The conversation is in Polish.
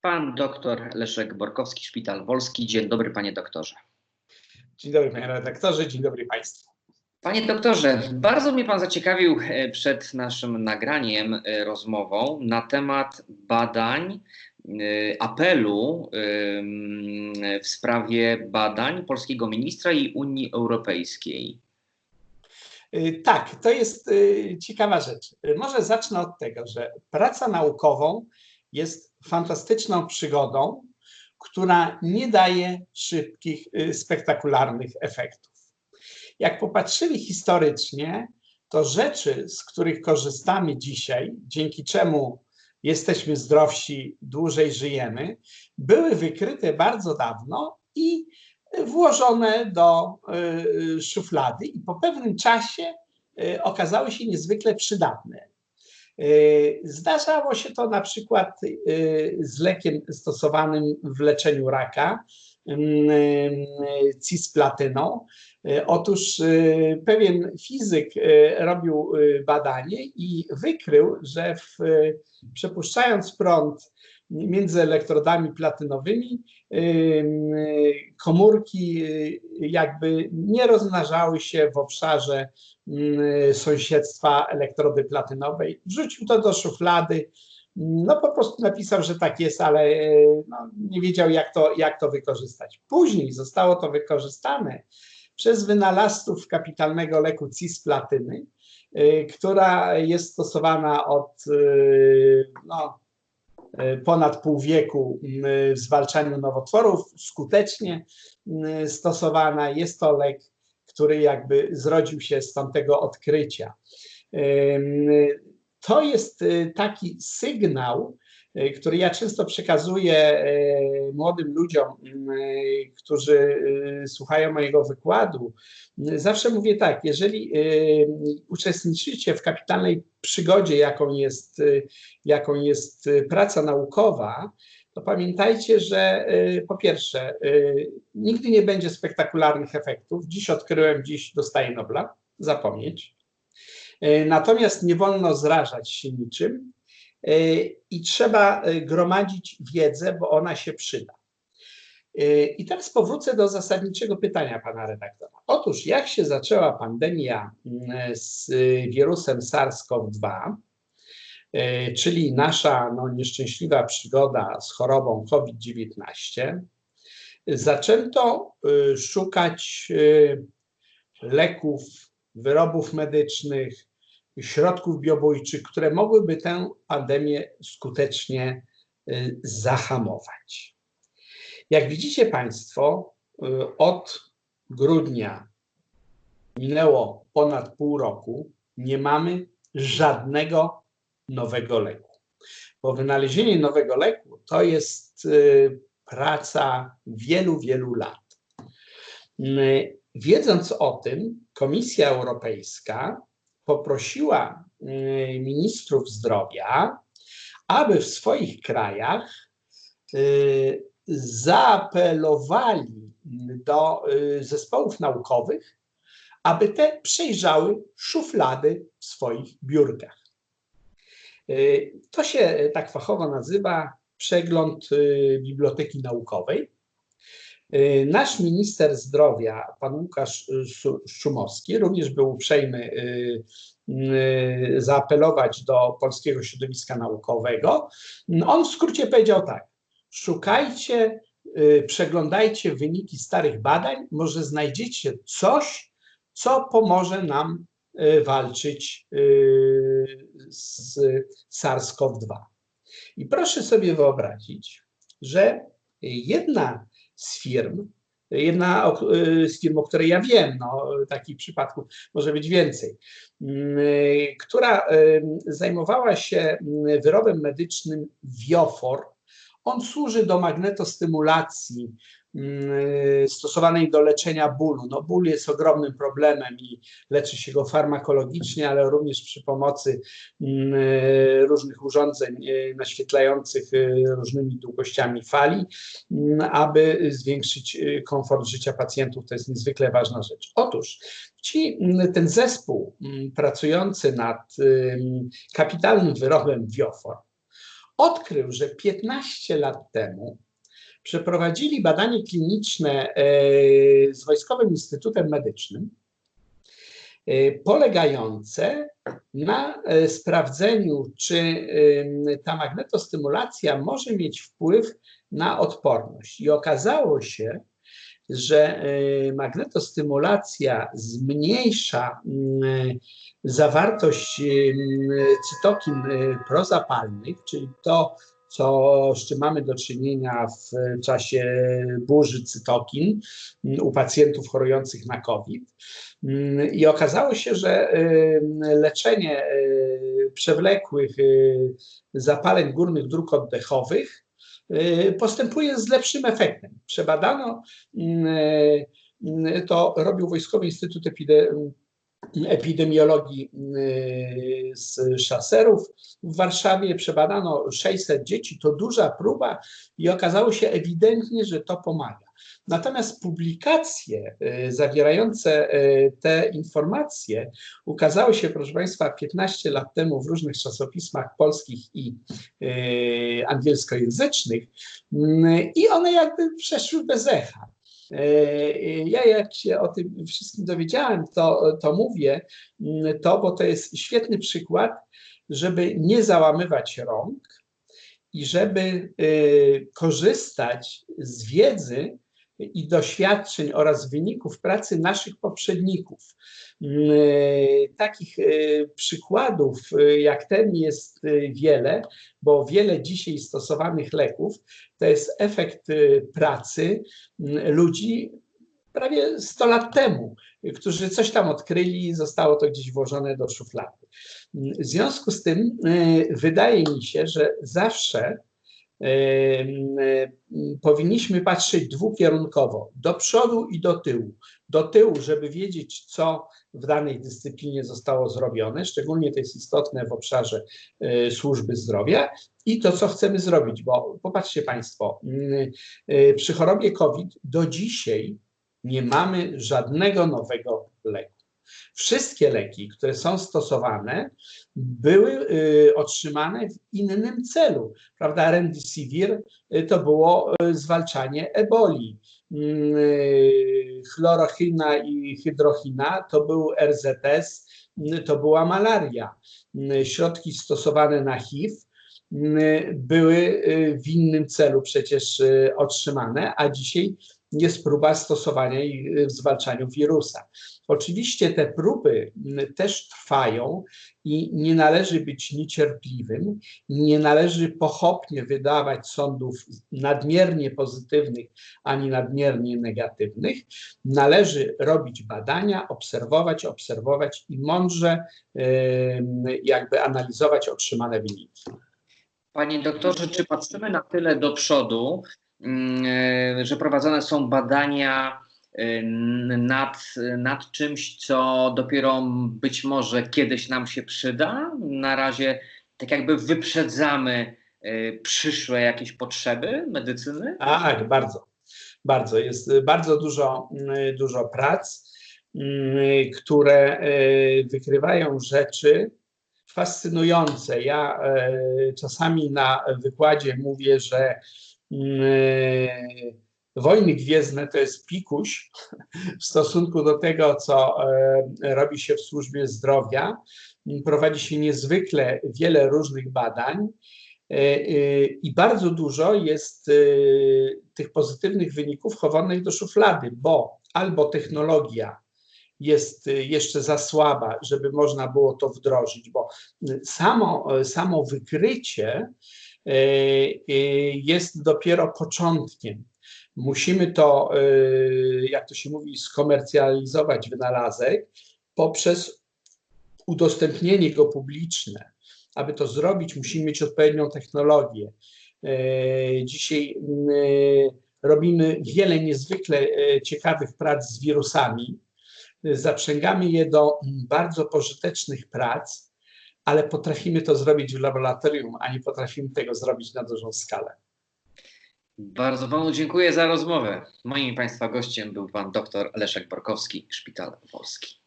Pan doktor Leszek Borkowski, Szpital Wolski. Dzień dobry, panie doktorze. Dzień dobry, panie redaktorze, dzień dobry państwu. Panie doktorze, bardzo mnie pan zaciekawił e, przed naszym nagraniem, e, rozmową na temat badań, e, apelu w sprawie badań polskiego ministra i Unii Europejskiej. Tak, to jest ciekawa rzecz. Może zacznę od tego, że praca naukową jest fantastyczną przygodą, która nie daje szybkich, y, spektakularnych efektów. Jak popatrzyli historycznie, to rzeczy, z których korzystamy dzisiaj, dzięki czemu jesteśmy zdrowsi, dłużej żyjemy, były wykryte bardzo dawno i włożone do y, szuflady i po pewnym czasie y, okazały się niezwykle przydatne. Y, Zdarzało się to na przykład y, z lekiem stosowanym w leczeniu raka, ym, y, cisplatyną. Otóż pewien fizyk robił badanie i wykrył, że w, przepuszczając prąd między elektrodami platynowymi, ym, y, komórki y, jakby nie rozmnażały się w obszarze ym, sąsiedztwa elektrody platynowej. Wrzucił to do szuflady. No po prostu napisał, że tak jest, ale y, no, nie wiedział jak to, jak to wykorzystać. Później zostało to wykorzystane przez wynalazców kapitalnego leku cisplatyny, y, która jest stosowana od y, no, y, ponad pół wieku y, w zwalczaniu nowotworów, skutecznie y, stosowana. Jest to lek, który jakby zrodził się z tamtego odkrycia. To jest y, taki sygnał, y, który ja często przekazuję y, młodym ludziom, y, którzy słuchają mojego wykładu. Zawsze mówię tak, jeżeli uczestniczycie w kapitalnej przygodzie, jaką jest, jaką jest praca naukowa, to pamiętajcie, że po pierwsze, nigdy nie będzie spektakularnych efektów. Dziś odkryłem, dziś dostaję Nobla, zapomnieć. Natomiast nie wolno zrażać się niczym i trzeba y, gromadzić wiedzę, bo ona się przyda. Y, I teraz powrócę do zasadniczego pytania pana redaktora. Otóż, jak się zaczęła pandemia mm, z wirusem SARS-CoV-2, y, czyli nasza no, nieszczęśliwa przygoda z chorobą COVID-19, zaczęto szukać leków, wyrobów medycznych, środków biobójczych, które mogłyby tę pandemię skutecznie y, zahamować. Jak widzicie Państwo, y, od grudnia minęło ponad pół roku, nie mamy żadnego nowego leku. Bo wynalezienie nowego leku to jest y, praca wielu, wielu lat. Wiedząc o tym, Komisja Europejska poprosiła y, ministrów zdrowia, aby w swoich krajach y, zaapelowali do y, zespołów naukowych, aby te przejrzały szuflady w swoich biurkach. To się tak fachowo nazywa przegląd biblioteki naukowej. Y, Nasz minister zdrowia, pan Łukasz y, Szu- Szumowski, również był uprzejmy y, zaapelować do polskiego środowiska naukowego. On w skrócie powiedział tak: szukajcie, przeglądajcie wyniki starych badań, może znajdziecie coś, co pomoże nam walczyć z SARS-CoV-2. I proszę sobie wyobrazić, że jedna z firm, jedna y, z firm, o której ja wiem, no, takich przypadków może być więcej, mm, która zajmowała się mm, wyrobem medycznym Viofor. On służy do magnetostymulacji stosowanej do leczenia bólu. No, ból jest ogromnym problemem i leczy się go farmakologicznie, ale również przy pomocy mm, y, różnych urządzeń y, naświetlających y, różnymi długościami fali m, aby zwiększyć y, komfort życia pacjentów. To jest niezwykle ważna rzecz. Otóż ci, ten zespół pracujący nad ym, kapitalnym wyrobem Viofor odkrył, że 15 lat temu przeprowadzili badanie kliniczne e, z Wojskowym Instytutem Medycznym, e, polegające na e, sprawdzeniu, czy ta magnetostymulacja może mieć wpływ na odporność. I okazało się, że magnetostymulacja zmniejsza zawartość cytokin prozapalnych, czyli to, co, z czym mamy do czynienia w czasie burzy cytokin u pacjentów chorujących na COVID. I okazało się, że leczenie przewlekłych zapaleń górnych dróg oddechowych postępuje z lepszym efektem. Przebadano, to robił Wojskowy Instytut Epidemii epidemiologii y, z szaserów. W Warszawie przebadano 600 dzieci, to duża próba i okazało się ewidentnie, że to pomaga. Natomiast publikacje y, zawierające y, te informacje ukazały się, proszę Państwa, 15 lat temu w różnych czasopismach polskich i angielskojęzycznych i one jakby przeszły bez echa. E, ja jak się o tym wszystkim dowiedziałem, to, to mówię mm, to, bo to jest świetny przykład, żeby nie załamywać rąk i żeby e, korzystać z wiedzy i doświadczeń oraz wyników pracy naszych poprzedników. Mm, e, takich przykładów jak ten jest wiele, bo wiele dzisiaj stosowanych leków to jest efekt pracy mm, ludzi prawie 100 lat temu, którzy coś tam odkryli i zostało to gdzieś włożone do szuflady. W związku z tym wydaje mi się, że zawsze powinniśmy patrzeć dwukierunkowo, do przodu i do tyłu. Do tyłu, żeby wiedzieć, co w danej dyscyplinie zostało zrobione, szczególnie to jest istotne w obszarze e, służby zdrowia i to, co chcemy zrobić, bo popatrzcie Państwo, e, przy chorobie COVID do dzisiaj nie mamy żadnego nowego leku. Wszystkie leki, które są stosowane, były y, otrzymane w innym celu. Prawda, Remdesivir y, to było y, zwalczanie eboli. Mm, chlorochina i hydrochina to był RZS, to była malaria. Środki stosowane na HIV były w innym celu przecież otrzymane, a dzisiaj jest próba stosowania ich w zwalczaniu wirusa. Oczywiście te próby też trwają i nie należy być niecierpliwym, nie należy pochopnie wydawać sądów nadmiernie pozytywnych ani nadmiernie negatywnych. Należy robić badania, obserwować, obserwować i mądrze jakby analizować otrzymane wyniki. Panie doktorze, czy patrzymy na tyle do przodu, że prowadzone są badania nad, nad czymś, co dopiero być może kiedyś nam się przyda. Na razie tak jakby wyprzedzamy y, przyszłe jakieś potrzeby medycyny? Tak, bardzo. Bardzo. Jest bardzo dużo, y, dużo prac, y, które wykrywają rzeczy fascynujące. Ja czasami na wykładzie mówię, że Wojny Gwiezdne to jest pikuś w stosunku do tego, co e, robi się w służbie zdrowia. Prowadzi się niezwykle wiele różnych badań e, e, i bardzo dużo jest tych pozytywnych wyników chowanych do szuflady, bo albo technologia jest jeszcze za słaba, żeby można było to wdrożyć, bo samo, samo wykrycie jest dopiero początkiem. Musimy to, y, jak to się mówi, skomercjalizować wynalazek poprzez udostępnienie go publiczne. Aby to zrobić, musimy mieć odpowiednią technologię. Y, dzisiaj y, robimy wiele niezwykle ciekawych prac z wirusami. Zaprzęgamy je do bardzo pożytecznych prac, ale potrafimy to zrobić w laboratorium, a nie potrafimy tego zrobić na dużą skalę. Bardzo panu dziękuję za rozmowę. Moim państwa gościem był pan dr Leszek Borkowski, Szpital Polski.